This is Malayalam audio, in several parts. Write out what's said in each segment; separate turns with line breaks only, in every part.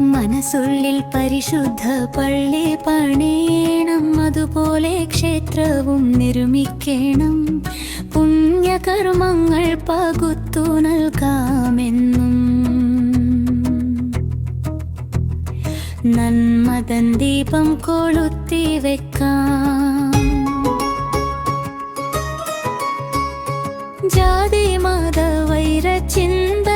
മനസ്സുള്ളിൽ പരിശുദ്ധ പള്ളി പണിയണം. അതുപോലെ ക്ഷേത്രവും നിർമ്മിക്കണം. പുണ്യകർമ്മങ്ങൾ പകുത്തു നൽകാമെന്നും. നന്മതൻ ദീപം കൊളുത്തി വെക്കാം. ജാതി മത വൈര ചിന്തയിൽ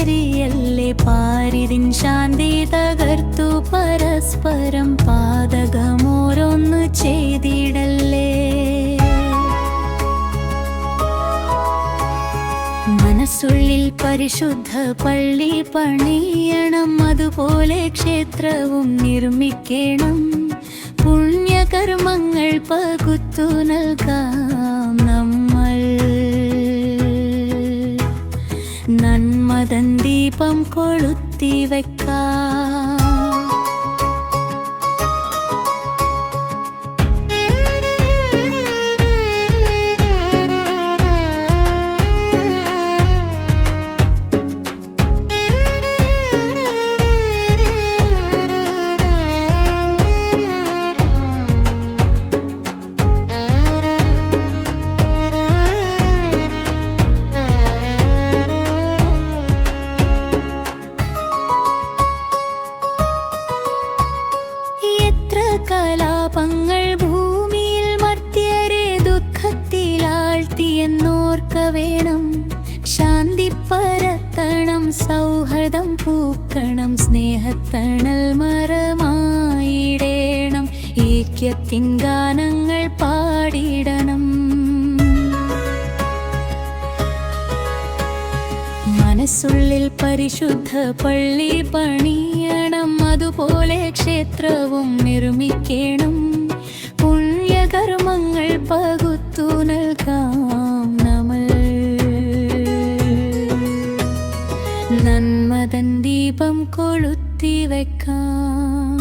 കത്തിയേറിയല്ലേ പാരിതിൻ ശാന്തി തകർത്തു പരസ്പരം പാതകമോരൊന്ന് ചെയ്തിടല്ലേ. മനസ്സുള്ളിൽ പരിശുദ്ധ പള്ളി പണിയണം അതുപോലെ ക്ഷേത്രവും നിർമ്മിക്കണം. പുണ്യകർമ്മങ്ങൾ പകുത്തു നൽകാം. നന്മതൻ ദീപം കൊളുത്തി കലാപങ്ങൾ ഭൂമിയിൽ മർത്യരെ ദുഃഖത്തിലാഴ്ത്തിയെന്നോർക്ക വേണം ശാന്തി പരത്തണം സൗഹൃദം പൂക്കണം സ്നേഹത്തണൽ മറമായിടേണം ഏക്യത്തിൻ ഗാനങ്ങൾ പാടിടണം. മനസ്സുള്ളിൽ പരിശുദ്ധ പള്ളി പണിയണം അതുപോലെ ക്ഷേത്രവും നിർമ്മിക്കണം. പുണ്യകർമ്മങ്ങൾ പകുത്തു നൽകാം നമ്മൾ. നന്മതൻ ദീപം കൊളുത്തി വെക്കാം.